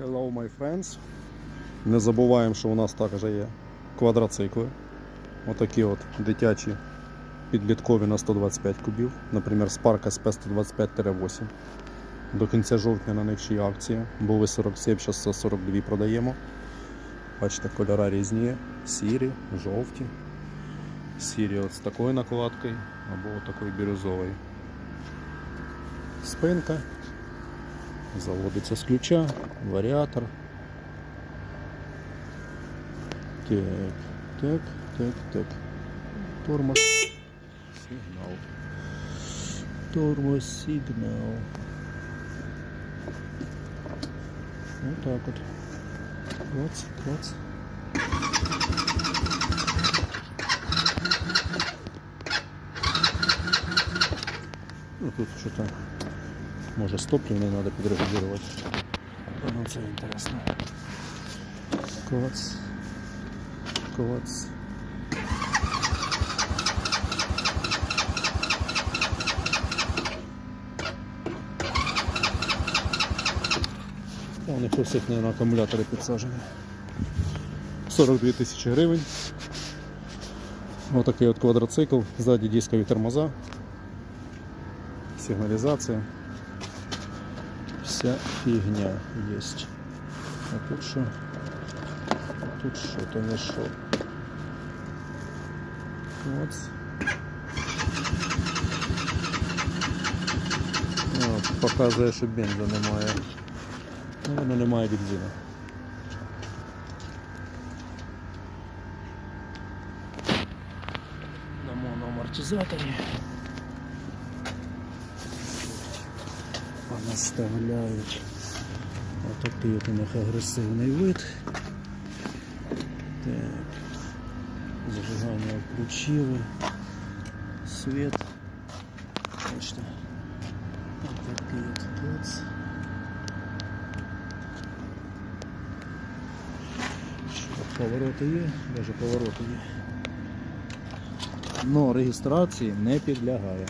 Hello, my friends. Не забуваємо, що у нас також є квадроцикли. Отакі от дитячі підліткові на 125 кубів. Наприклад, Spark SP125-8. До кінця жовтня на них ще є акція. Були 47, зараз 142 продаємо. Бачите, кольори різні. Сірі, жовті. Сірі от з такою накладкою або от такою бірюзовою. Спинка. Заводиться з ключа, варіатор. Так, так, так, так. Тормоз. Сигнал. Тормоз, сигнал. Вот так вот. Клац, клац. Ну тут что-то может с топливной надо подрегулировать. Ну це интересно. Клац. Клац. Вони просять на акумулятори підсаджені. 42 тисячі гривень. Отакий от квадроцикл, ззаді дискові тормоза, сигналізація. Вся фігня є. А тут що? А тут що, то не що. От. О, показує, що бенза немає. Ну, воно немає бензину. На моноамортизаторі. Понаставляють. Отакий от у них агресивний вид. Так. Зажигання включили. Свет. Бачите. Отакий от клац. Повороти є, навіть повороти є. Но реєстрації не підлягає.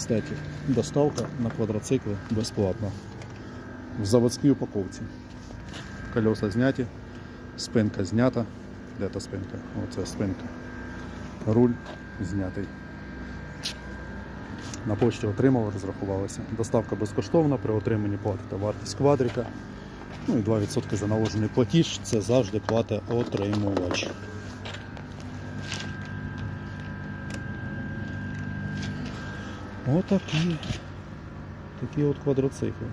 Кстати, доставка на квадроцикли безплатна. В заводській упаковці. Колеса зняті, спинка знята. Де та спинка? Оце спинка. Руль знятий. На почті отримали, розрахувалися. Доставка безкоштовна, при отриманні платите вартість квадрика. Ну і 2% за наложений платіж. Це завжди платить отримувач. Отакі. Такі от квадроцикли.